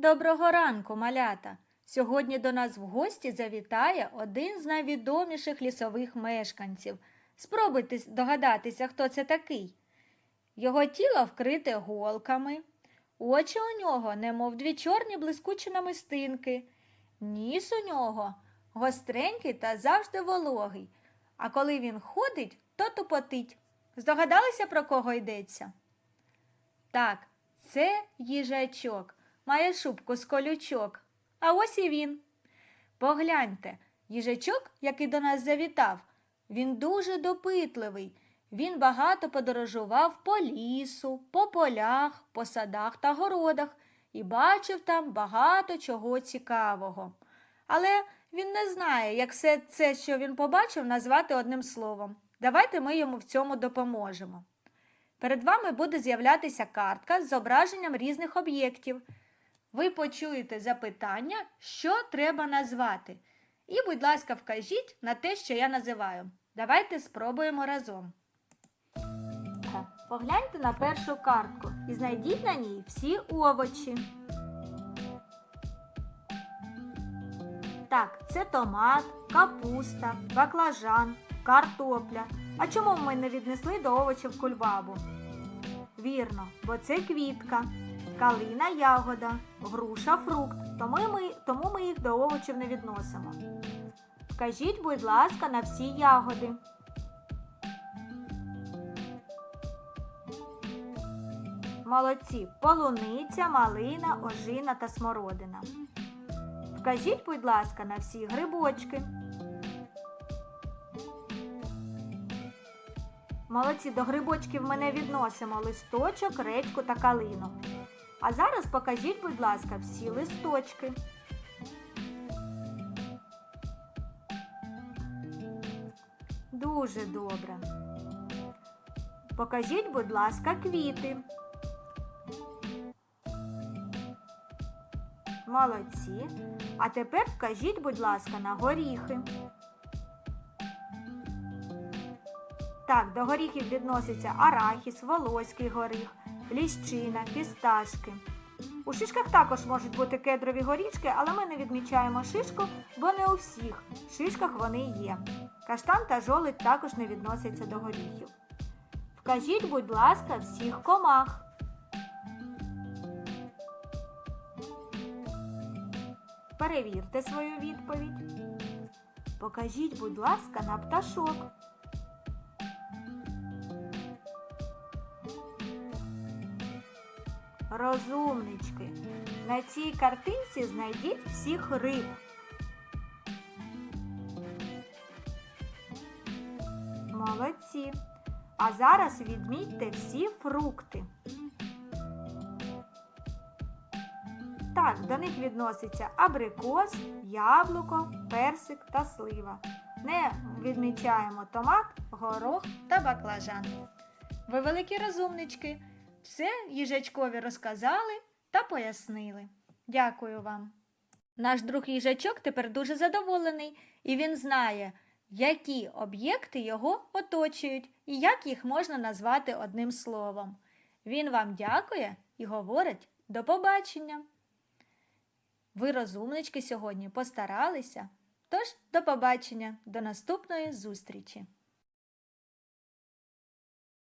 Доброго ранку, малята! Сьогодні до нас в гості завітає один з найвідоміших лісових мешканців. Спробуйте догадатися, хто це такий. Його тіло вкрите голками, очі у нього, немов дві чорні блискучі намистинки, ніс у нього гостренький та завжди вологий, а коли він ходить, то тупотить. Здогадалися, про кого йдеться? Так, це їжачок, має шубку з колючок. А ось і він. Погляньте, їжачок, який до нас завітав, він дуже допитливий. Він багато подорожував по лісу, по полях, по садах та городах і бачив там багато чого цікавого. Але він не знає, як все це, що він побачив, назвати одним словом. Давайте ми йому в цьому допоможемо. Перед вами буде з'являтися картка з зображенням різних об'єктів. Ви почуєте запитання, що треба назвати. І, будь ласка, вкажіть на те, що я називаю. Давайте спробуємо разом. Погляньте на першу картку і знайдіть на ній всі овочі. Так, це томат, капуста, баклажан, картопля. А чому ми не віднесли до овочів кульбабу? Вірно, бо це квітка, калина ягода, груша фрукт, тому ми, тому ми їх до овочів не відносимо. Вкажіть, будь ласка, на всі ягоди. Молодці, полуниця, малина, ожина та смородина. Вкажіть, будь ласка, на всі грибочки. Молодці, до грибочків ми не відносимо листочок, редьку та калину. А зараз покажіть, будь ласка, всі листочки. Дуже добре. Покажіть, будь ласка, квіти. Молодці. А тепер вкажіть, будь ласка, на горіхи. Так, до горіхів відносяться арахіс, волоський горіх, ліщина, фісташки. У шишках також можуть бути кедрові горішки, але ми не відмічаємо шишку, бо не у всіх шишках вони є. Каштан та жолудь також не відносяться до горіхів. Вкажіть, будь ласка, всіх комах. Перевірте свою відповідь. Покажіть, будь ласка, на пташок. Розумнички. На цій картинці знайдіть всіх риб. Молодці. А зараз відмітьте всі фрукти. Так, до них відноситься абрикос, яблуко, персик та слива. Не відмічаємо томат, горох та баклажан. Ви великі розумнички. Все їжачкові розказали та пояснили. Дякую вам. Наш друг їжачок тепер дуже задоволений, і він знає, які об'єкти його оточують і як їх можна назвати одним словом. Він вам дякує і говорить до побачення. Ви, розумнички, сьогодні постаралися. Тож, до побачення, до наступної зустрічі!